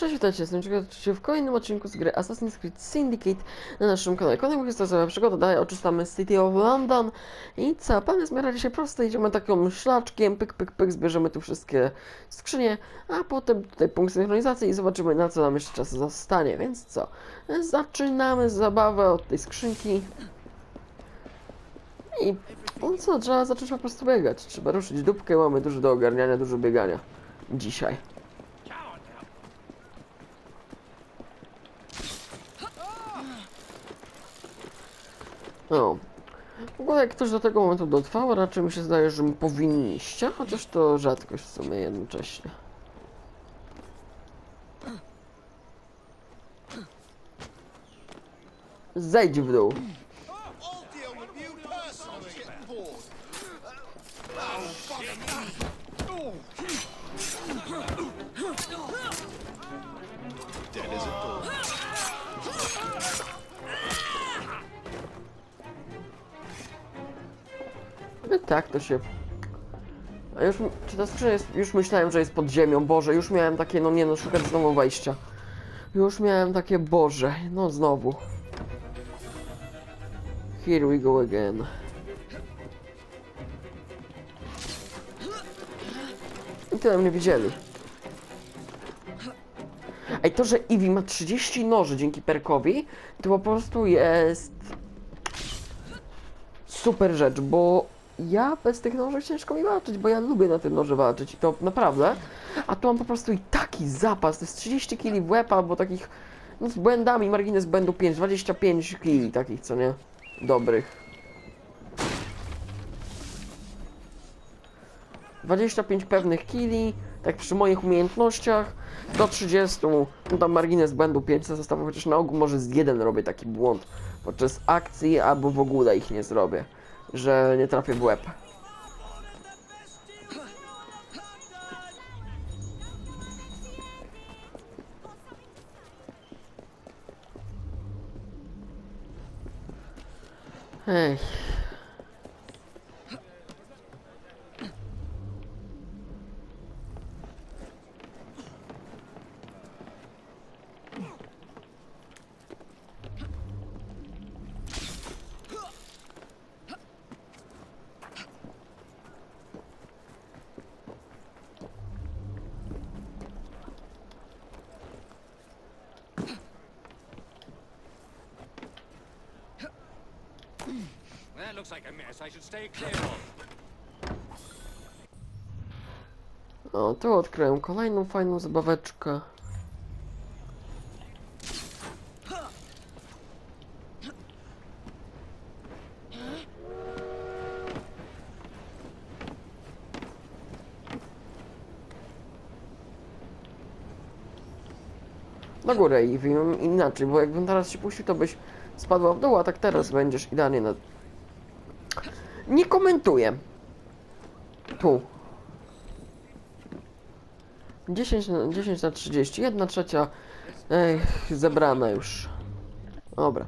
Cześć, witajcie, jestem Czekaj w kolejnym odcinku z gry Assassin's Creed Syndicate na naszym kanale. Kolejna historia przygoda, dalej oczyszczamy City of London i co, w miarę dzisiaj prosty, idziemy taką szlaczkiem, pyk, pyk, pyk, zbierzemy tu wszystkie skrzynie, a potem tutaj punkt synchronizacji i zobaczymy na co nam jeszcze czas zostanie, więc co, zaczynamy zabawę od tej skrzynki i no co, trzeba zacząć po prostu biegać, trzeba ruszyć dupkę, mamy dużo do ogarniania, dużo biegania dzisiaj. No. W ogóle jak ktoś do tego momentu dotrwał, raczej mi się zdaje, że powinniście, chociaż to rzadkość w sumie jednocześnie. Zejdź w dół. No tak, to się... A już, czy ta skrzynia jest... Już myślałem, że jest pod ziemią, Boże, już miałem takie, no nie no, szukać znowu wejścia. Już miałem takie, Boże, no znowu. Here we go again. I tyle mnie widzieli. Ej, to, że Eevee ma 30 noży dzięki perkowi, to po prostu jest super rzecz, bo ja bez tych noży ciężko mi walczyć, bo ja lubię na tym noże walczyć i to naprawdę. A tu mam po prostu i taki zapas, to jest 30 kg w łeb albo takich, no z błędami, margines błędu 5, 25 kg takich, co nie? Dobrych. 25 pewnych kili, tak przy moich umiejętnościach, do 30, no tam margines błędu 5 zostawiam, chociaż na ogół może z jeden robię taki błąd podczas akcji, albo w ogóle ich nie zrobię, że nie trafię w łeb. Ej. That looks like a mess I should stay clear of. O, tu odkryłem kolejną fajną zabaweczkę. Na górę i wiem inaczej, bo jakbym teraz się puścił, to byś spadła w dół, a tak teraz będziesz idealnie na... Nie komentuję. Tu. 10 na, 10 na 30, 1 trzecia ech, zebrana już. Dobra,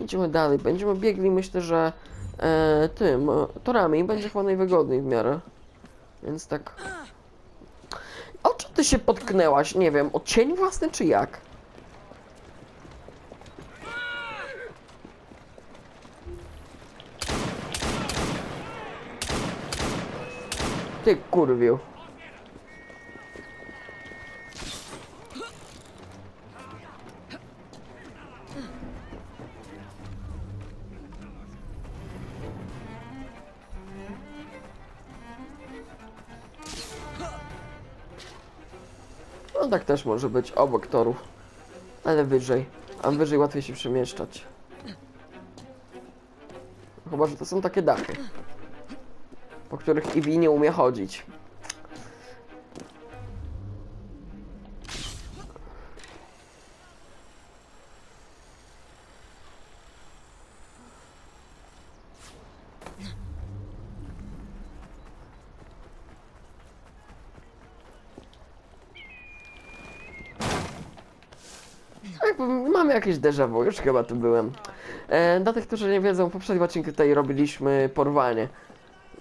idziemy dalej. Będziemy biegli, myślę, że e, tym, e, torami będzie chyba najwygodniej w miarę. Więc tak. O czym ty się potknęłaś? Nie wiem, o cień własny czy jak? Ty kurwiu. No tak też może być obok torów. Ale wyżej. A wyżej łatwiej się przemieszczać. Chyba, że to są takie dachy. Których Eevee nie umie chodzić. Jakby Mamy jakieś déjà vu, już chyba tu byłem. E, dla tych, którzy nie wiedzą, w poprzednim odcinku tutaj robiliśmy porwanie.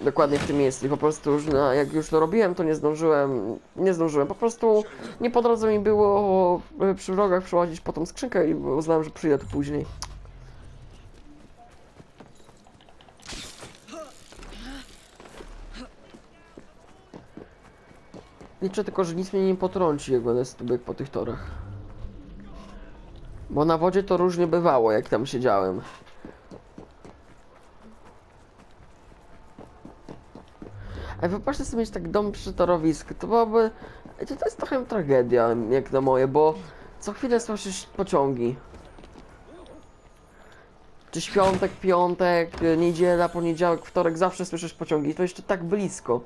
Dokładnie w tym miejscu i po prostu już na, jak już to robiłem, to nie zdążyłem, nie zdążyłem, po prostu nie po drodze mi było e, przy wrogach przechodzić po tą skrzynkę i uznałem, że przyjdę tu później. Liczę tylko, że nic mnie nie potrąci, jak będę stubek po tych torach. Bo na wodzie to różnie bywało, jak tam siedziałem. Ale wypatrzcie sobie mieć tak dom przy torowisku, to byłoby... To, to jest trochę tragedia, jak na moje, bo co chwilę słyszysz pociągi. Czy świątek, piątek, niedziela, poniedziałek, wtorek, zawsze słyszysz pociągi i to jeszcze tak blisko.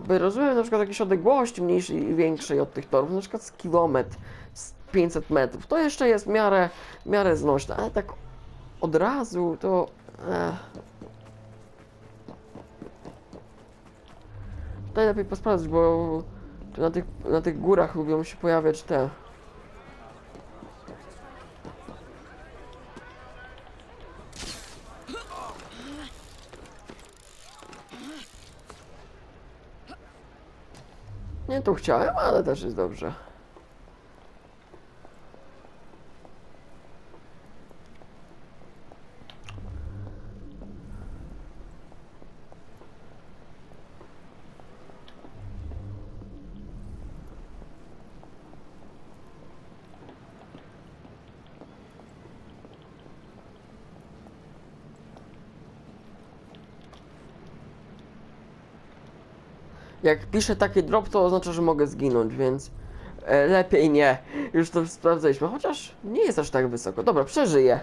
By rozumiem na przykład jakieś odległości mniejszej i większej od tych torów, na przykład z kilometr, z 500 metrów, to jeszcze jest w miarę, w miarę znośne, ale tak od razu to... Ech. Tutaj lepiej posprawdzać, bo na tych, na tych górach lubią się pojawiać te... Nie tu chciałem, ale też jest dobrze. Jak piszę taki drop, to oznacza, że mogę zginąć, więc e, lepiej nie. Już to sprawdzaliśmy, chociaż nie jest aż tak wysoko. Dobra, przeżyję.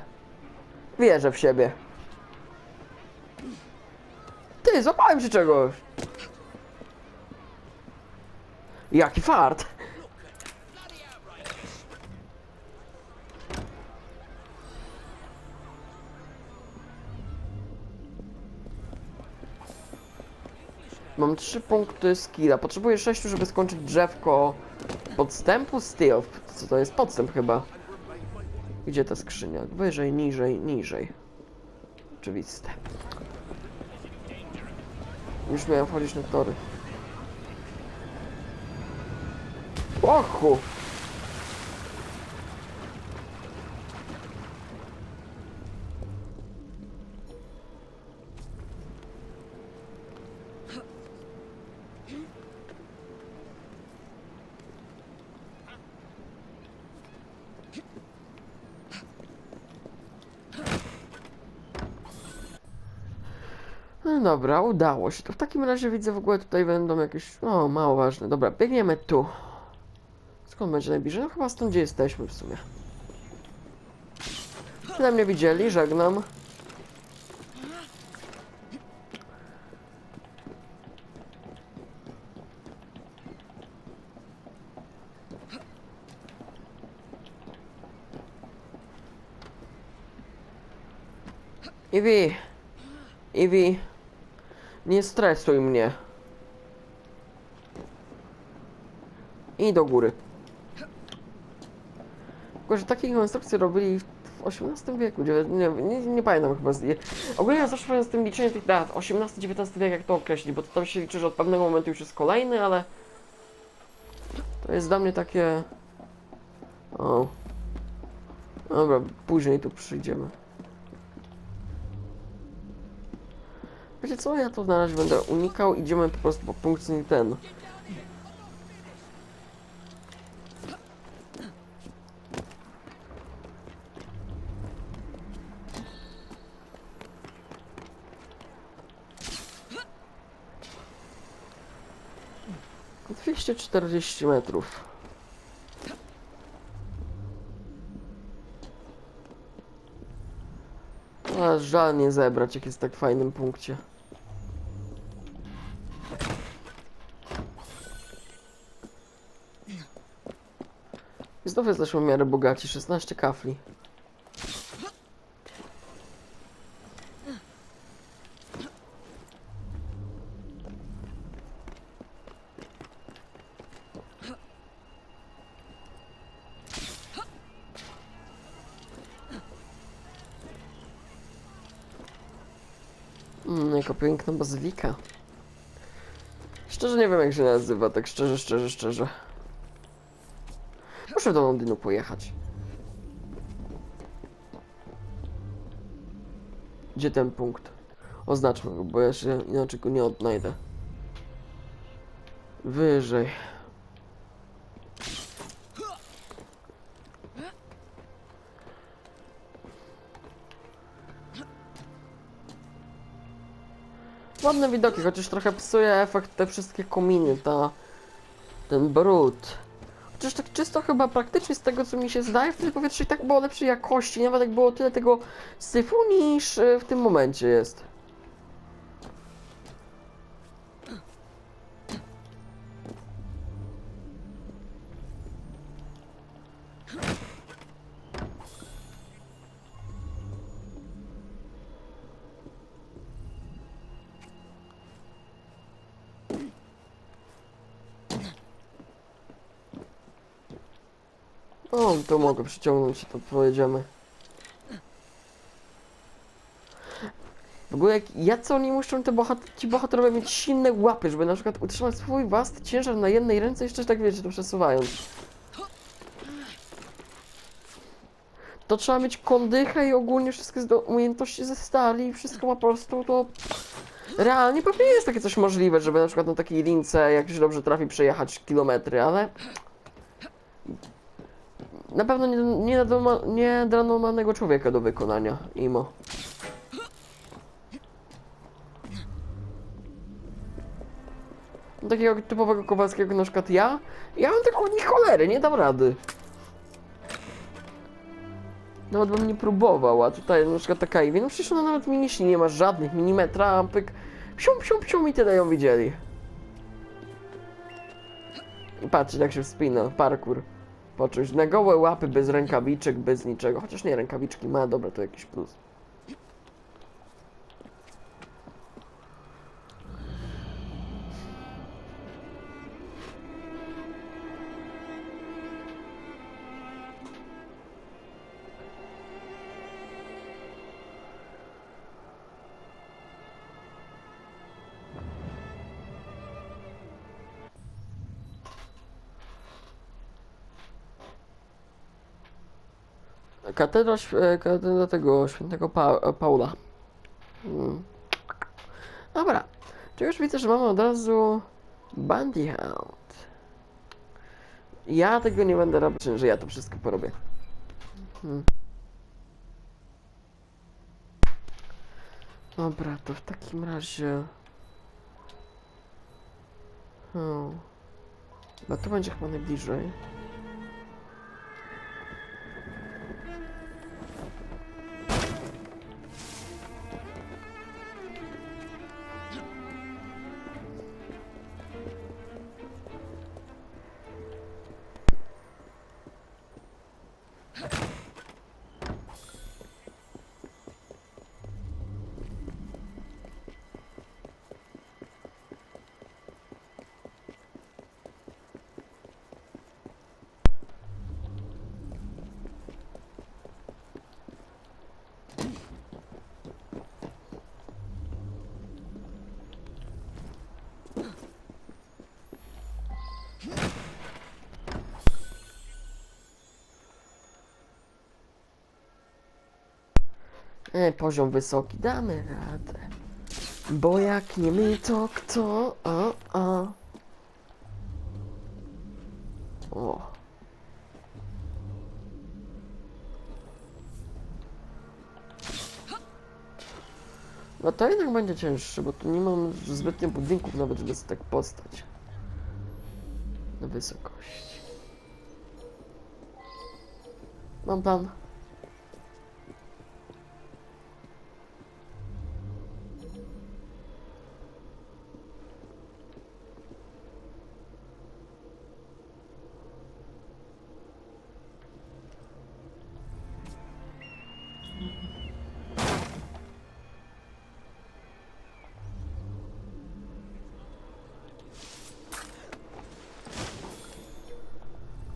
Wierzę w siebie. Ty, złapałem się czegoś. Jaki fart. Mam 3 punkty skilla. Potrzebuję 6, żeby skończyć drzewko podstępu steel. Co to jest podstęp chyba? Gdzie ta skrzynia? Wyżej, niżej, niżej. Oczywiste. Już miałem wchodzić na tory. Ochu! No dobra, udało się. To w takim razie widzę w ogóle tutaj będą jakieś... O, mało ważne. Dobra, biegniemy tu. Skąd będzie najbliżej? No chyba stąd, gdzie jesteśmy w sumie. Tyle mnie widzieli, żegnam. Iwi, Iwi, nie stresuj mnie. I do góry. Tylko, że takie konstrukcje robili w XVIII wieku, nie, nie, nie pamiętam chyba. Z, ogólnie ja zawsze pamiętam z tym liczeniem tych dat, XVIII-XIX wiek, jak to określić, bo to tam się liczy, że od pewnego momentu już jest kolejny, ale to jest dla mnie takie... O. Dobra, później tu przyjdziemy. Wiecie co, ja to na razie będę unikał, idziemy po prostu po punkcie ten. Dwieście czterdzieści metrów. A żal nie zebrać, jak jest w tak fajnym punkcie. Znów jesteśmy w miarę bogaci, 16 kafli. Mm, jaka piękna bazylika. Szczerze nie wiem jak się nazywa, tak szczerze, szczerze, szczerze. Muszę do Londynu pojechać. Gdzie ten punkt? Oznaczmy go, bo ja się inaczej go nie odnajdę. Wyżej. Ładne widoki, chociaż trochę psuje efekt te wszystkie kominy, ta... ten brud. Chociaż tak czysto chyba praktycznie z tego co mi się zdaje, wtedy powietrze i tak było lepszej jakości, nawet jak było tyle tego syfu niż y, w tym momencie jest. O, to mogę przyciągnąć i to pojedziemy. W ogóle jak, jacy oni muszą te bohat ci bohaterowie mieć silne łapy, żeby na przykład utrzymać swój własny ciężar na jednej ręce jeszcze tak wiecie, to przesuwając. To trzeba mieć kondychę i ogólnie wszystkie umiejętności ze stali i wszystko ma po prostu to... Realnie pewnie jest takie coś możliwe, żeby na przykład na takiej lince, jak się dobrze trafi, przejechać kilometry, ale... Na pewno nie, nie, nie człowieka do wykonania, imo. Takiego typowego Kowalskiego na przykład ja, ja mam taką nie cholery, nie dam rady. Nawet bym nie próbował, a tutaj na przykład taka Ivy, no przecież ona nawet miniśni nie ma żadnych, milimetra, pyk, psią, psią, psią i tyle ją widzieli. I patrzcie jak się wspina, parkour. Poczuć na gołe łapy, bez rękawiczek, bez niczego. Chociaż nie, rękawiczki ma, dobra, to jakiś plus. Katedra, e, katedra tego świętego pa Paula. Hmm. Dobra. Tu już widzę, że mamy od razu Bandy Hound. Ja tego nie będę robić, że ja to wszystko porobię. Hmm. Dobra, to w takim razie... Hmm. Bo to będzie chyba najbliżej. E, poziom wysoki, damy radę. Bo jak nie my, to kto? A, a. O. No to jednak będzie cięższe, bo tu nie mam zbytnio budynków nawet, żeby sobie tak postać. Na wysokości. Mam plan.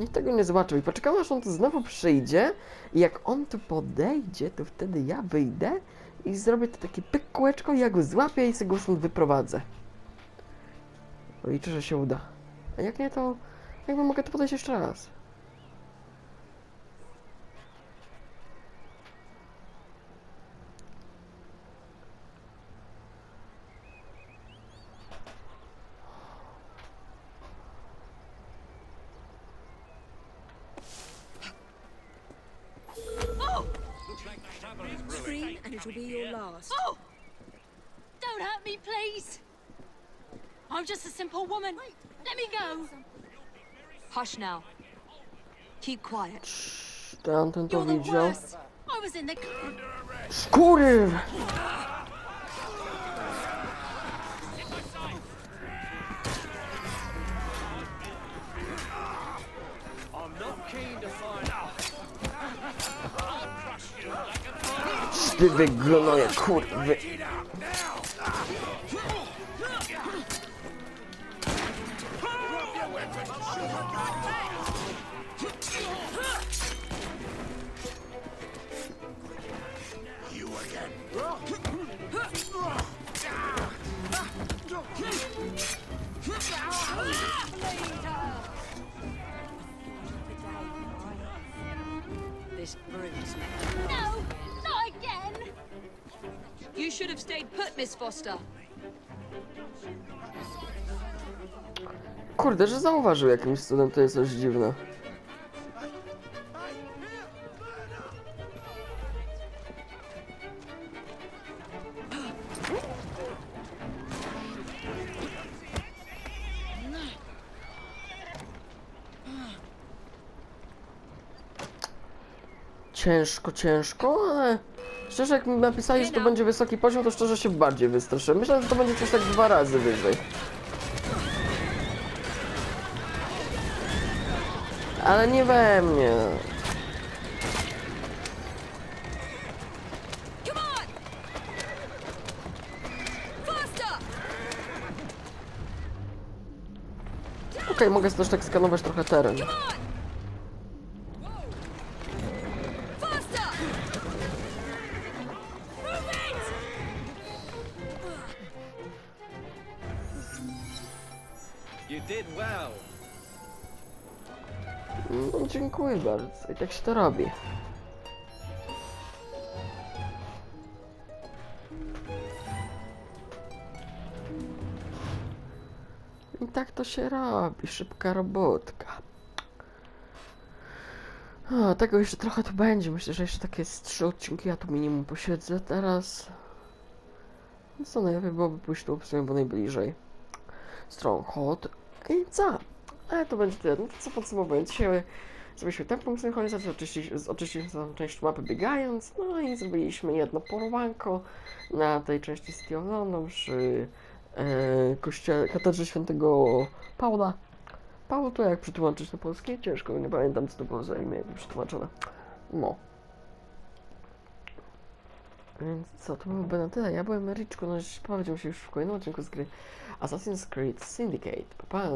Nikt tego nie zobaczył i poczekamy aż on tu znowu przyjdzie i jak on tu podejdzie, to wtedy ja wyjdę i zrobię to takie pyk kółeczko i ja go złapię i sobie go stąd wyprowadzę. Liczę, że się uda. A jak nie, to jakby mogę to podejść jeszcze raz. Woman. Let me go. Hush now. Keep quiet. Tamten to You're the widział. worst. I was in the. Skóry! I'm not keen to find out. Ty wyglądają, kurwy. No, not again. You should have stayed put, Miss Foster. Kurde, że zauważył jakimś cudem, to jest coś dziwne. Ciężko, ciężko, ale szczerze jak mi napisali, że to będzie wysoki poziom, to szczerze się bardziej wystraszyłem. Myślałem, że to będzie coś tak dwa razy wyżej. Ale nie we mnie. Okej, mogę też tak skanować trochę teren. Did well. No, dziękuję bardzo. I tak się to robi. I tak to się robi. Szybka robotka. O, tego jeszcze trochę tu będzie. Myślę, że jeszcze takie trzy odcinki ja tu minimum posiedzę teraz. No co najlepiej byłoby pójść tu w sumie, bo najbliżej. Stronghold. I co? Ale to będzie tyle. No to co podsumowując, dzisiaj zrobiliśmy tempą synchronizację, oczyściliśmy, oczyściliśmy tą część mapy biegając, no i zrobiliśmy jedno porwanko na tej części City of London przy e, kościele, katedrze świętego Paula. Paul to jak przetłumaczyć na polskie? Ciężko, nie pamiętam co to było za imię jakby przetłumaczone. No. Więc co, to byłoby na tyle. Ja byłem Ryczko, no powiedział się już w kolejnym odcinku z gry Assassin's Creed Syndicate. Pa, pa.